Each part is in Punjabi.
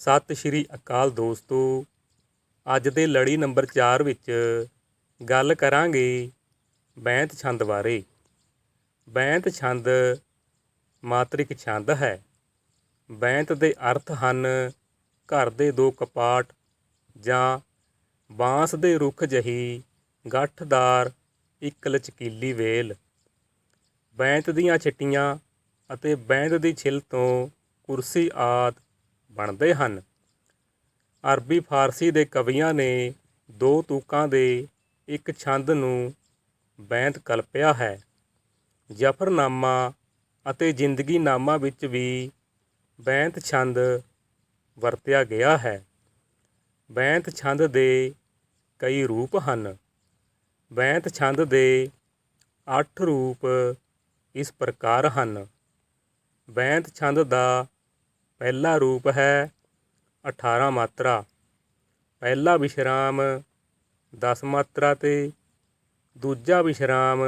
ਸਤਿ ਸ਼੍ਰੀ ਅਕਾਲ ਦੋਸਤੋ। ਅੱਜ ਦੇ ਲੜੀ ਨੰਬਰ 4 ਵਿੱਚ ਗੱਲ ਕਰਾਂਗੇ ਬੈਂਤ ਛੰਦ ਬਾਰੇ। ਬੈਂਤ ਛੰਦ ਮਾਤਰਿਕ ਛੰਦ ਹੈ। ਬੈਂਤ ਦੇ ਅਰਥ ਹਨ ਘਰ ਦੇ ਦੋ ਕਪਾਟ ਜਾਂ ਬਾਂਸ ਦੇ ਰੁੱਖ ਜਹੀ ਗੱਠਦਾਰ ਇੱਕ ਲਚਕੀਲੀ ਵੇਲ। ਬੈਂਤ ਦੀਆਂ ਛਿੱਟੀਆਂ ਅਤੇ ਬੈਂਤ ਦੀ ਛਿੱਲ ਤੋਂ ਕੁਰਸੀ ਆਦ ਬਣਦੇ ਹਨ। ਅਰਬੀ ਫਾਰਸੀ ਦੇ ਕਵੀਆਂ ਨੇ ਦੋ ਤੂਕਾਂ ਦੇ ਇੱਕ ਛੰਦ ਨੂੰ ਬੈਂਤ ਕਲਪਿਆ ਹੈ। ਜਫਰਨਾਮਾ ਅਤੇ ਜ਼ਿੰਦਗੀਨਾਮਾ ਵਿੱਚ ਵੀ ਬੈਂਤ ਛੰਦ ਵਰਤਿਆ ਗਿਆ ਹੈ। ਬੈਂਤ ਛੰਦ ਦੇ ਕਈ ਰੂਪ ਹਨ। ਬੈਂਤ ਛੰਦ ਦੇ ਅੱਠ ਰੂਪ ਇਸ ਪ੍ਰਕਾਰ ਹਨ। ਬੈਂਤ ਛੰਦ ਦਾ ਪਹਿਲਾ ਰੂਪ ਹੈ 18 ਮਾਤਰਾ। ਪਹਿਲਾ ਵਿਸ਼ਰਾਮ 10 ਮਾਤਰਾ ਤੇ, ਦੂਜਾ ਵਿਸ਼ਰਾਮ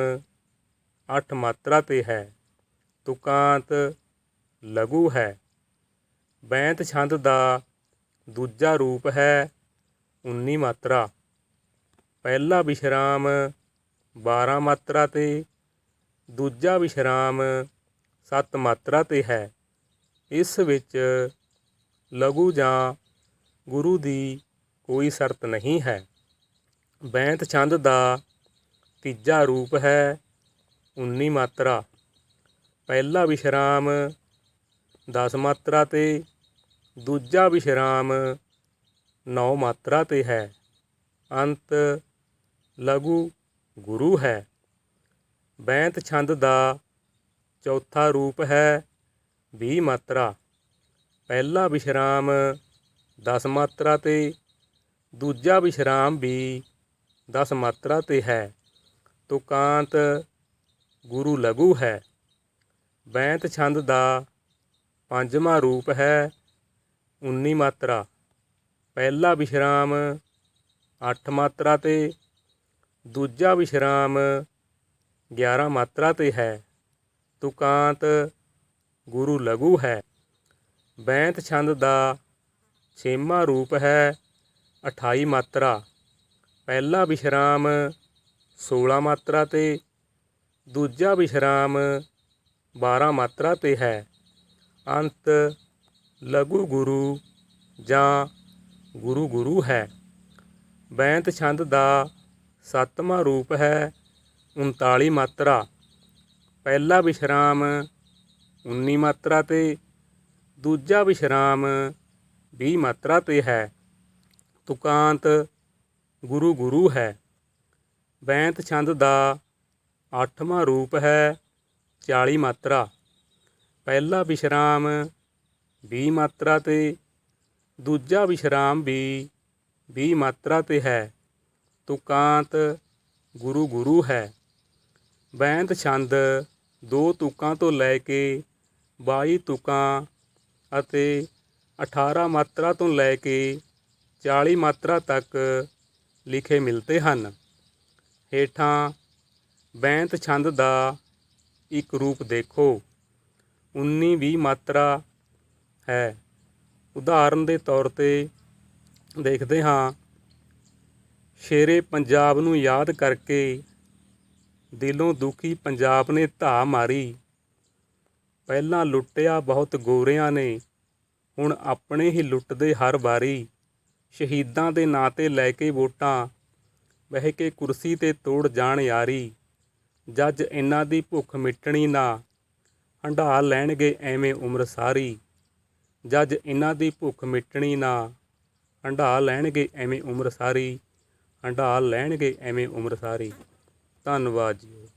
8 ਮਾਤਰਾ ਤੇ ਹੈ। ਤੁਕਾਂਤ ਲਘੂ ਹੈ। ਬੈਂਤ ਛੰਦ ਦਾ ਦੂਜਾ ਰੂਪ ਹੈ 19 ਮਾਤਰਾ। ਪਹਿਲਾ ਵਿਸ਼ਰਾਮ 12 ਮਾਤਰਾ ਤੇ, ਦੂਜਾ ਵਿਸ਼ਰਾਮ 7 ਮਾਤਰਾ ਤੇ ਹੈ। ਇਸ ਵਿੱਚ ਲਘੂ ਜਾਂ ਗੁਰੂ ਦੀ ਕੋਈ ਸ਼ਰਤ ਨਹੀਂ ਹੈ। ਬੈਂਤ ਛੰਦ ਦਾ ਤੀਜਾ ਰੂਪ ਹੈ 19 ਮਾਤਰਾ। ਪਹਿਲਾ ਵਿਸ਼ਰਾਮ 10 ਮਾਤਰਾ ਤੇ, ਦੂਜਾ ਵਿਸ਼ਰਾਮ 9 ਮਾਤਰਾ ਤੇ ਹੈ। ਅੰਤ ਲਘੂ ਗੁਰੂ ਹੈ। ਬੈਂਤ ਛੰਦ ਦਾ ਚੌਥਾ ਰੂਪ ਹੈ 20 ਮਾਤਰਾ। ਪਹਿਲਾ ਵਿਸ਼ਰਾਮ 10 ਮਾਤਰਾ ਤੇ, ਦੂਜਾ ਵਿਸ਼ਰਾਮ ਵੀ 10 ਮਾਤਰਾ ਤੇ ਹੈ। ਤੁਕਾਂਤ ਗੁਰੂ ਲਘੂ ਹੈ। ਬੈਂਤ ਛੰਦ ਦਾ ਪੰਜਵਾਂ ਰੂਪ ਹੈ 19 ਮਾਤਰਾ। ਪਹਿਲਾ ਵਿਸ਼ਰਾਮ 8 ਮਾਤਰਾ ਤੇ, ਦੂਜਾ ਵਿਸ਼ਰਾਮ 11 ਮਾਤਰਾ ਤੇ ਹੈ। ਤੁਕਾਂਤ ਗੁਰੂ ਲਘੂ ਹੈ। ਬੈਂਤ ਛੰਦ ਦਾ ਛੇਵਾਂ ਰੂਪ ਹੈ 28 ਮਾਤਰਾ। ਪਹਿਲਾ ਵਿਸ਼ਰਾਮ 16 ਮਾਤਰਾ ਤੇ, ਦੂਜਾ ਵਿਸ਼ਰਾਮ 12 ਮਾਤਰਾ ਤੇ ਹੈ। ਅੰਤ ਲਘੂ ਗੁਰੂ ਜਾਂ ਗੁਰੂ ਗੁਰੂ ਹੈ। ਬੈਂਤ ਛੰਦ ਦਾ ਸੱਤਵਾਂ ਰੂਪ ਹੈ 39 ਮਾਤਰਾ। ਪਹਿਲਾ ਵਿਸ਼ਰਾਮ 19 ਮਾਤਰਾ ਤੇ, ਦੂਜਾ ਵਿਸ਼ਰਾਮ 20 ਮਾਤਰਾ ਤੇ ਹੈ। ਤੁਕਾਂਤ ਗੁਰੂ ਗੁਰੂ ਹੈ। ਬੈਂਤ ਛੰਦ ਦਾ ਅੱਠਵਾਂ ਰੂਪ ਹੈ 40 ਮਾਤਰਾ। ਪਹਿਲਾ ਵਿਸ਼ਰਾਮ 20 ਮਾਤਰਾ ਤੇ, ਦੂਜਾ ਵਿਸ਼ਰਾਮ ਵੀ 20 ਮਾਤਰਾ ਤੇ ਹੈ। ਤੁਕਾਂਤ ਗੁਰੂ ਗੁਰੂ ਹੈ। ਬੈਂਤ ਛੰਦ ਦੋ ਤੁਕਾਂ ਤੋਂ ਲੈ ਕੇ 22 ਤੁਕਾਂ ਅਤੇ 18 ਮਾਤਰਾ ਤੋਂ ਲੈ ਕੇ 40 ਮਾਤਰਾ ਤੱਕ ਲਿਖੇ ਮਿਲਤੇ ਹਨ। ਹੇਠਾਂ ਬੈਂਤ ਛੰਦ ਦਾ ਇੱਕ ਰੂਪ ਦੇਖੋ। 19 20 ਮਾਤਰਾ ਹੈ। ਉਦਾਹਰਨ ਦੇ ਤੌਰ ਤੇ ਦੇਖਦੇ ਹਾਂ। ਸ਼ੇਰੇ ਪੰਜਾਬ ਨੂੰ ਯਾਦ ਕਰਕੇ ਦਿਲੋਂ ਦੁਖੀ ਪੰਜਾਬ ਨੇ ਧਾ ਮਾਰੀ। ਪਹਿਲਾਂ ਲੁੱਟਿਆ ਬਹੁਤ ਗੋਰਿਆਂ ਨੇ, ਹੁਣ ਆਪਣੇ ਹੀ ਲੁੱਟਦੇ ਹਰ ਵਾਰੀ। ਸ਼ਹੀਦਾਂ ਦੇ ਨਾਂ ਤੇ ਲੈ ਕੇ ਵੋਟਾਂ, ਬਹਿ ਕੇ ਕੁਰਸੀ ਤੇ ਤੋੜ ਜਾਣ ਯਾਰੀ। ਜੱਜ ਇਹਨਾਂ ਦੀ ਭੁੱਖ ਮਿਟਣੀ ਨਾ, ਹੰਢਾ ਲੈਣਗੇ ਐਵੇਂ ਉਮਰ ਸਾਰੀ। ਜੱਜ ਇਹਨਾਂ ਦੀ ਭੁੱਖ ਮਿਟਣੀ ਨਾ, ਹੰਢਾ ਲੈਣਗੇ ਐਵੇਂ ਉਮਰ ਸਾਰੀ। ਹੰਢਾ ਲੈਣਗੇ ਐਵੇਂ ਉਮਰ ਸਾਰੀ। ਧੰਨਵਾਦ ਜੀ।